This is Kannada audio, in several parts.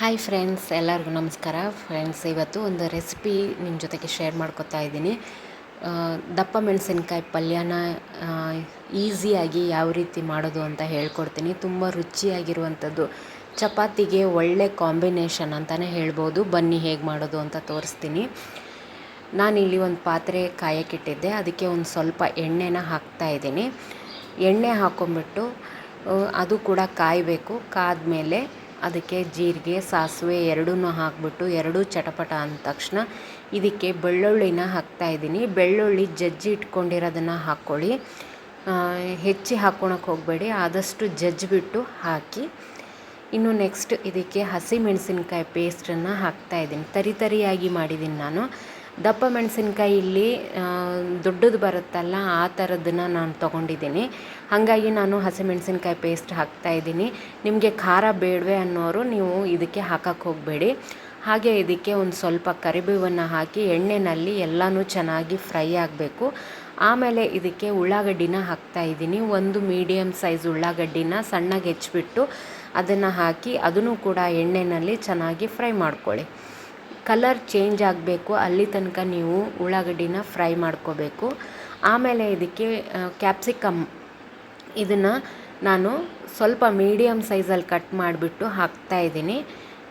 ಹಾಯ್ ಫ್ರೆಂಡ್ಸ್ ಎಲ್ಲರಿಗೂ ನಮಸ್ಕಾರ. ಫ್ರೆಂಡ್ಸ್ ಇವತ್ತು ಒಂದು ರೆಸಿಪಿ ನಿಮ್ಮ ಜೊತೆಗೆ ಶೇರ್ ಮಾಡ್ಕೊತಾ ಇದ್ದೀನಿ. ದಪ್ಪ ಮೆಣಸಿನ್ಕಾಯಿ ಪಲ್ಯನ ಈಸಿಯಾಗಿ ಯಾವ ರೀತಿ ಮಾಡೋದು ಅಂತ ಹೇಳ್ಕೊಡ್ತೀನಿ. ತುಂಬ ರುಚಿಯಾಗಿರುವಂಥದ್ದು. ಚಪಾತಿಗೆ ಒಳ್ಳೆ ಕಾಂಬಿನೇಷನ್ ಅಂತಲೇ ಹೇಳ್ಬೋದು. ಬನ್ನಿ ಹೇಗೆ ಮಾಡೋದು ಅಂತ ತೋರಿಸ್ತೀನಿ. ನಾನಿಲ್ಲಿ ಒಂದು ಪಾತ್ರೆ ಕಾಯಕ್ಕಿಟ್ಟಿದ್ದೆ. ಅದಕ್ಕೆ ಒಂದು ಸ್ವಲ್ಪ ಎಣ್ಣೆನ ಹಾಕ್ತಾ ಇದ್ದೀನಿ. ಎಣ್ಣೆ ಹಾಕ್ಕೊಂಬಿಟ್ಟು ಅದು ಕೂಡ ಕಾಯಬೇಕು. ಕಾದ್ಮೇಲೆ ಅದಕ್ಕೆ ಜೀರಿಗೆ, ಸಾಸಿವೆ ಎರಡೂ ಹಾಕ್ಬಿಟ್ಟು ಎರಡೂ ಚಟಪಟ ಅಂದ ತಕ್ಷಣ ಇದಕ್ಕೆ ಬೆಳ್ಳುಳ್ಳಿನ ಹಾಕ್ತಾ ಇದ್ದೀನಿ. ಬೆಳ್ಳುಳ್ಳಿ ಜಜ್ಜಿ ಇಟ್ಕೊಂಡಿರೋದನ್ನು ಹಾಕ್ಕೊಳ್ಳಿ. ಹೆಚ್ಚಿ ಹಾಕ್ಕೊಳಕ್ಕೆ ಹೋಗಬೇಡಿ. ಆದಷ್ಟು ಜಜ್ಜಿಬಿಟ್ಟು ಹಾಕಿ. ಇನ್ನು ನೆಕ್ಸ್ಟ್ ಇದಕ್ಕೆ ಹಸಿ ಮೆಣಸಿನ್ಕಾಯಿ ಪೇಸ್ಟನ್ನು ಹಾಕ್ತಾ ಇದ್ದೀನಿ. ತರಿ ತರಿಯಾಗಿ ಮಾಡಿದ್ದೀನಿ ನಾನು. ದಪ್ಪ ಮೆಣಸಿನ್ಕಾಯಿ ಇಲ್ಲಿ ದೊಡ್ಡದು ಬರುತ್ತಲ್ಲ, ಆ ಥರದ್ದನ್ನು ನಾನು ತೊಗೊಂಡಿದ್ದೀನಿ. ಹಾಗಾಗಿ ನಾನು ಹಸಿಮೆಣಸಿನ್ಕಾಯಿ ಪೇಸ್ಟ್ ಹಾಕ್ತಾ ಇದ್ದೀನಿ. ನಿಮಗೆ ಖಾರ ಬೇಡವೆ ಅನ್ನೋರು ನೀವು ಇದಕ್ಕೆ ಹಾಕಕ್ಕೆ ಹೋಗಬೇಡಿ. ಹಾಗೆ ಇದಕ್ಕೆ ಒಂದು ಸ್ವಲ್ಪ ಕರಿಬೇವನ್ನು ಹಾಕಿ ಎಣ್ಣೆಯಲ್ಲಿ ಎಲ್ಲನೂ ಚೆನ್ನಾಗಿ ಫ್ರೈ ಆಗಬೇಕು. ಆಮೇಲೆ ಇದಕ್ಕೆ ಉಳ್ಳಾಗಡ್ಡಿನ ಹಾಕ್ತಾ ಇದ್ದೀನಿ. ಒಂದು ಮೀಡಿಯಮ್ ಸೈಜ್ ಉಳ್ಳಾಗಡ್ಡಿನ ಸಣ್ಣಗೆ ಹೆಚ್ಚಿಬಿಟ್ಟು ಅದನ್ನು ಹಾಕಿ ಅದನ್ನು ಕೂಡ ಎಣ್ಣೆಯಲ್ಲಿ ಚೆನ್ನಾಗಿ ಫ್ರೈ ಮಾಡ್ಕೊಳ್ಳಿ. ಕಲರ್ ಚೇಂಜ್ ಆಗಬೇಕು, ಅಲ್ಲಿ ತನಕ ನೀವು ಉಳ್ಳಾಗಡ್ಡಿನ ಫ್ರೈ ಮಾಡ್ಕೋಬೇಕು. ಆಮೇಲೆ ಇದಕ್ಕೆ ಕ್ಯಾಪ್ಸಿಕಮ್ ಇದನ್ನು ನಾನು ಸ್ವಲ್ಪ ಮೀಡಿಯಮ್ ಸೈಜಲ್ಲಿ ಕಟ್ ಮಾಡಿಬಿಟ್ಟು ಹಾಕ್ತಾ ಇದ್ದೀನಿ.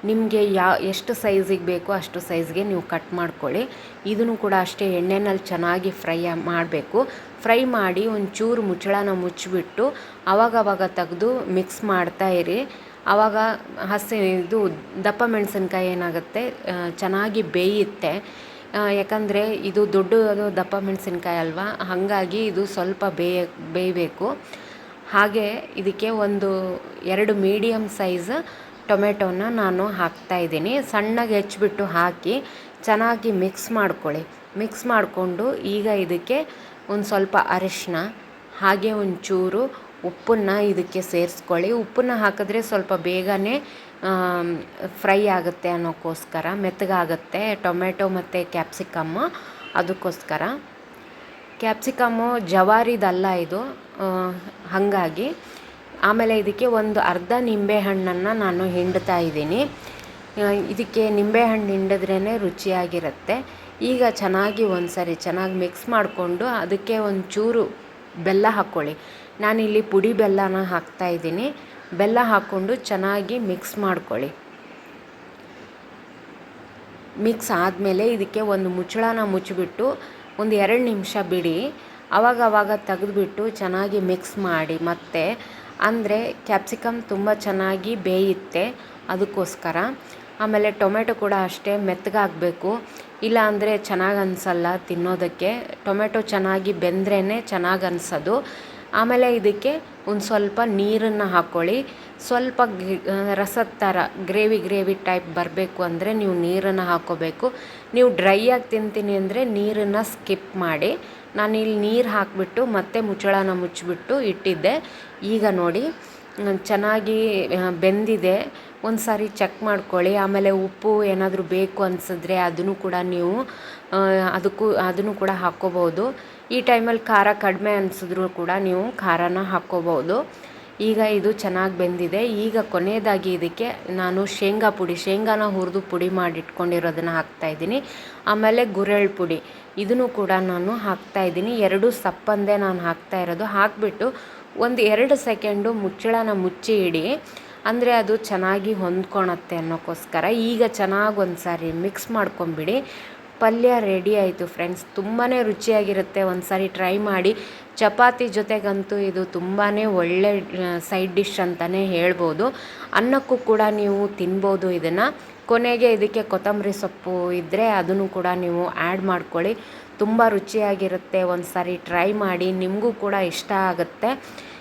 ನಿಮಗೆ ಯಾ, ಎಷ್ಟು ಸೈಜಿಗೆ ಬೇಕೋ ಅಷ್ಟು ಸೈಜ್ಗೆ ನೀವು ಕಟ್ ಮಾಡ್ಕೊಳ್ಳಿ. ಇದನ್ನು ಕೂಡ ಅಷ್ಟೇ ಎಣ್ಣೆನಲ್ಲಿ ಚೆನ್ನಾಗಿ ಫ್ರೈ ಮಾಡಬೇಕು. ಫ್ರೈ ಮಾಡಿ ಒಂಚೂರು ಮುಚ್ಚಳನ ಮುಚ್ಚಿಬಿಟ್ಟು ಅವಾಗವಾಗ ತೆಗೆದು ಮಿಕ್ಸ್ ಮಾಡ್ತಾ ಇರಿ. ಆವಾಗ ಹಸಿ ಇದು ದಪ್ಪ ಮೆಣಸಿನ್ಕಾಯಿ ಏನಾಗುತ್ತೆ ಚೆನ್ನಾಗಿ ಬೇಯುತ್ತೆ. ಯಾಕಂದರೆ ಇದು ದೊಡ್ಡದು ದಪ್ಪ ಮೆಣಸಿನ್ಕಾಯಿ ಅಲ್ವಾ, ಹಾಗಾಗಿ ಇದು ಸ್ವಲ್ಪ ಬೇಯ, ಬೇಯಬೇಕು. ಹಾಗೆ ಇದಕ್ಕೆ ಒಂದು ಎರಡು ಮೀಡಿಯಮ್ ಸೈಜ್ ಟೊಮೆಟೊನ ನಾನು ಹಾಕ್ತಾ ಇದ್ದೀನಿ. ಸಣ್ಣಗೆ ಹೆಚ್ಚಿಬಿಟ್ಟು ಹಾಕಿ ಚೆನ್ನಾಗಿ ಮಿಕ್ಸ್ ಮಾಡ್ಕೊಳ್ಳಿ. ಮಿಕ್ಸ್ ಮಾಡಿಕೊಂಡು ಈಗ ಇದಕ್ಕೆ ಒಂದು ಸ್ವಲ್ಪ ಅರಿಶಿನ ಹಾಗೆ ಒಂಚೂರು ಉಪ್ಪನ್ನು ಇದಕ್ಕೆ ಸೇರಿಸ್ಕೊಳ್ಳಿ. ಉಪ್ಪನ್ನು ಹಾಕಿದ್ರೆ ಸ್ವಲ್ಪ ಬೇಗನೆ ಫ್ರೈ ಆಗುತ್ತೆ ಅನ್ನೋಕ್ಕೋಸ್ಕರ, ಮೆತ್ತಗಾಗುತ್ತೆ. ಟೊಮೆಟೊ ಮತ್ತು ಕ್ಯಾಪ್ಸಿಕಮ್ಮು ಅದಕ್ಕೋಸ್ಕರ. ಕ್ಯಾಪ್ಸಿಕಮ್ಮು ಜವಾರಿದಲ್ಲ ಇದು ಹಾಗಾಗಿ ಆಮೇಲೆ ಇದಕ್ಕೆ ಒಂದು ಅರ್ಧ ನಿಂಬೆಹಣ್ಣನ್ನು ನಾನು ಹಿಂಡ್ತಾ ಇದ್ದೀನಿ. ಇದಕ್ಕೆ ನಿಂಬೆಹಣ್ಣು ಹಿಂಡಿದ್ರೇ ರುಚಿಯಾಗಿರುತ್ತೆ. ಈಗ ಚೆನ್ನಾಗಿ ಒಂದು ಸರಿ ಚೆನ್ನಾಗಿ ಮಿಕ್ಸ್ ಮಾಡಿಕೊಂಡು ಅದಕ್ಕೆ ಒಂಚೂರು ಬೆಲ್ಲ ಹಾಕ್ಕೊಳ್ಳಿ ನಾನಿಲ್ಲಿ ಪುಡಿ ಬೆಲ್ಲನ ಹಾಕ್ತಾ ಇದ್ದೀನಿ. ಬೆಲ್ಲ ಹಾಕ್ಕೊಂಡು ಚೆನ್ನಾಗಿ ಮಿಕ್ಸ್ ಮಾಡ್ಕೊಳ್ಳಿ. ಮಿಕ್ಸ್ ಆದಮೇಲೆ ಇದಕ್ಕೆ ಒಂದು ಮುಚ್ಚಳನ ಮುಚ್ಚಿಬಿಟ್ಟು ಒಂದು ಎರಡು ನಿಮಿಷ ಬಿಡಿ. ಅವಾಗ ಅವಾಗ ತೆಗೆದುಬಿಟ್ಟು ಚೆನ್ನಾಗಿ ಮಿಕ್ಸ್ ಮಾಡಿ. ಮತ್ತೆ ಅಂದರೆ ಕ್ಯಾಪ್ಸಿಕಮ್ ತುಂಬ ಚೆನ್ನಾಗಿ ಬೇಯುತ್ತೆ. ಅದಕ್ಕೋಸ್ಕರ. ಆಮೇಲೆ ಟೊಮೆಟೊ ಕೂಡ ಅಷ್ಟೇ ಮೆತ್ತಗಾಗಬೇಕು. ಇಲ್ಲ ಅಂದರೆ ಚೆನ್ನಾಗಿ ಅನಿಸಲ್ಲ ತಿನ್ನೋದಕ್ಕೆ. ಟೊಮೆಟೊ ಚೆನ್ನಾಗಿ ಬೆಂದ್ರೇ ಚೆನ್ನಾಗಿ ಅನಿಸೋದು. ಆಮೇಲೆ ಇದಕ್ಕೆ ಒಂದು ಸ್ವಲ್ಪ ನೀರನ್ನು ಹಾಕ್ಕೊಳ್ಳಿ ಸ್ವಲ್ಪ ರಸದ ಥರ ಗ್ರೇವಿ ಗ್ರೇವಿ ಟೈಪ್ ಬರಬೇಕು ಅಂದರೆ ನೀವು ನೀರನ್ನು ಹಾಕ್ಕೋಬೇಕು ನೀವು ಡ್ರೈ ಆಗಿ ತಿಂತೀನಿ ಅಂದರೆ ನೀರನ್ನು ಸ್ಕಿಪ್ ಮಾಡಿ. ನಾನು ಇಲ್ಲಿ ನೀರು ಹಾಕಿಬಿಟ್ಟು ಮತ್ತೆ ಮುಚ್ಚಳನ ಮುಚ್ಚಿಬಿಟ್ಟು ಇಟ್ಟಿದ್ದೆ. ಈಗ ನೋಡಿ ಚೆನ್ನಾಗಿ ಬೆಂದಿದೆ. ಒಂದು ಸಾರಿ ಚೆಕ್ ಮಾಡ್ಕೊಳ್ಳಿ. ಆಮೇಲೆ ಉಪ್ಪು ಏನಾದರೂ ಬೇಕು ಅನಿಸಿದ್ರೆ ಅದನ್ನು ಕೂಡ ನೀವು ಅದಕ್ಕೂ, ಅದನ್ನು ಕೂಡ ಹಾಕ್ಕೋಬೋದು. ಈ ಟೈಮಲ್ಲಿ ಖಾರ ಕಡಿಮೆ ಅನಿಸಿದ್ರು ಕೂಡ ನೀವು ಖಾರನ ಹಾಕ್ಕೋಬೋದು. ಈಗ ಇದು ಚೆನ್ನಾಗಿ ಬೆಂದಿದೆ. ಈಗ ಕೊನೆಯದಾಗಿ ಇದಕ್ಕೆ ನಾನು ಶೇಂಗಾ ಪುಡಿ, ಶೇಂಗಾನ ಹುರಿದು ಪುಡಿ ಮಾಡಿ ಇಟ್ಕೊಂಡಿರೋದನ್ನು ಹಾಕ್ತಾ ಇದ್ದೀನಿ. ಆಮೇಲೆ ಗುರೆಳ್ ಪುಡಿ, ಇದನ್ನು ಕೂಡ ನಾನು ಹಾಕ್ತಾಯಿದ್ದೀನಿ ಎರಡು ಸಪ್ಪಂದೇ ನಾನು ಹಾಕ್ತಾ ಇರೋದು. ಹಾಕಿಬಿಟ್ಟು ಒಂದು ಎರಡು ಸೆಕೆಂಡು ಮುಚ್ಚಳನ ಮುಚ್ಚಿ ಇಡಿ ಅಂದರೆ ಅದು ಚೆನ್ನಾಗಿ ಹೊಂದ್ಕೊಳತ್ತೆ ಅನ್ನೋಕ್ಕೋಸ್ಕರ ಈಗ ಚೆನ್ನಾಗಿ ಒಂದು ಸಾರಿ ಮಿಕ್ಸ್ ಮಾಡ್ಕೊಂಬಿಡಿ. ಪಲ್ಯ ರೆಡಿ ಆಯಿತು ಫ್ರೆಂಡ್ಸ್ ತುಂಬಾ ರುಚಿಯಾಗಿರುತ್ತೆ. ಒಂದು ಸಾರಿ ಟ್ರೈ ಮಾಡಿ. ಚಪಾತಿ ಜೊತೆಗಂತೂ ಇದು ತುಂಬಾ ಒಳ್ಳೆ ಸೈಡ್ ಡಿಶ್ ಅಂತಲೇ ಹೇಳ್ಬೋದು. ಅನ್ನಕ್ಕೂ ಕೂಡ ನೀವು ತಿನ್ಬೋದು ಇದನ್ನು. ಕೊನೆಗೆ ಇದಕ್ಕೆ ಕೊತ್ತಂಬರಿ ಸೊಪ್ಪು ಇದ್ದರೆ ಅದನ್ನು ಕೂಡ ನೀವು ಆ್ಯಡ್ ಮಾಡ್ಕೊಳ್ಳಿ. ತುಂಬ ರುಚಿಯಾಗಿರುತ್ತೆ. ಒಂದು ಸಾರಿ ಟ್ರೈ ಮಾಡಿ. ನಿಮಗೂ ಕೂಡ ಇಷ್ಟ ಆಗುತ್ತೆ.